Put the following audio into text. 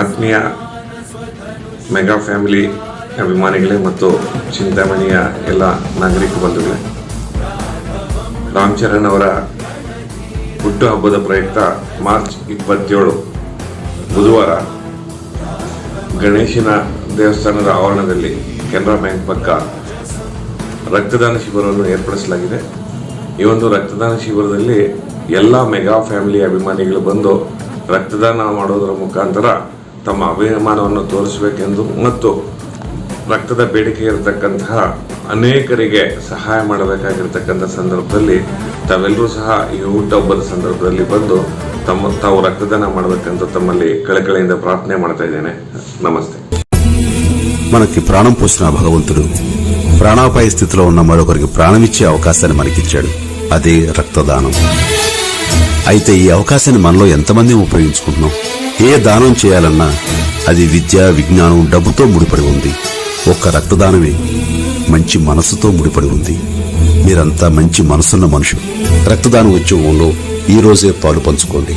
ಆತ್ಮೀಯ mega family ಅಭಿಮಾನಿಗಳೇ ಮತ್ತು ಚಿಂತಾಮಣಿಯ ಎಲ್ಲ ನಾಗರಿಕ ಬಂಧುಗಳೇ, ರಾಮ್ ಚರಣ್ ಅವರ ಹುಟ್ಟುಹಬ್ಬದ ಪ್ರಯುಕ್ತ ಮಾರ್ಚ್ ಇಪ್ಪತ್ತೇಳು, ಬುಧವಾರ ಗಣೇಶನ ದೇವಸ್ಥಾನದ ಆವರಣದಲ್ಲಿ ಕೆನರಾ ಬ್ಯಾಂಕ್ ಪಕ್ಕ ರಕ್ತದಾನ ಶಿಬಿರವನ್ನು ಏರ್ಪಡಿಸಲಾಗಿದೆ. ಈ ಒಂದು ರಕ್ತದಾನ ಶಿಬಿರದಲ್ಲಿ ಎಲ್ಲ ಮೆಗಾ ಫ್ಯಾಮಿಲಿ ಅಭಿಮಾನಿಗಳು ಬಂದು ರಕ್ತದಾನ ಮಾಡೋದರ ಮುಖಾಂತರ ತಮ್ಮ ಅಭಿಮಾನವನ್ನು ತೋರಿಸಬೇಕೆಂದು ಮತ್ತು ರಕ್ತದ ಬೇಡಿಕೆ ಇರತಕ್ಕಂತಹ ಅನೇಕರಿಗೆ ಸಹಾಯ ಮಾಡಬೇಕಾಗಿರ್ತಕ್ಕಂಥ ಸಂದರ್ಭದಲ್ಲಿ ತಾವೆಲ್ಲರೂ ಸಹ ಈ ಊಟ ಹಬ್ಬದ ಸಂದರ್ಭದಲ್ಲಿ ಬಂದು ತಮ್ಮ ತಾವು ರಕ್ತದಾನ ಮಾಡಬೇಕಂತ ತಮ್ಮಲ್ಲಿ ಕಳಕಳಿಯಿಂದ ಪ್ರಾರ್ಥನೆ ಮಾಡ್ತಾ ಇದ್ದೇನೆ ನಮಸ್ತೆ మనకి ప్రాణం పోసిన భగవంతుడు ప్రాణాపాయ స్థితిలో ఉన్న మరొకరికి ప్రాణమిచ్చే అవకాశాన్ని మనకిచ్చాడు అదే రక్తదానం అయితే ఈ అవకాశాన్ని మనలో ఎంతమంది ఉపయోగించుకుంటున్నాం ఏ దానం చేయాలన్నా అది విద్య విజ్ఞానం డబ్బుతో ముడిపడి ఉంది. ఒక్క రక్తదానమే మంచి మనసుతో ముడిపడి ఉంది. మీరంతా మంచి మనసున్న మనుషులు. రక్తదానం ఉద్యమంలో ఈరోజే పాలు పంచుకోండి.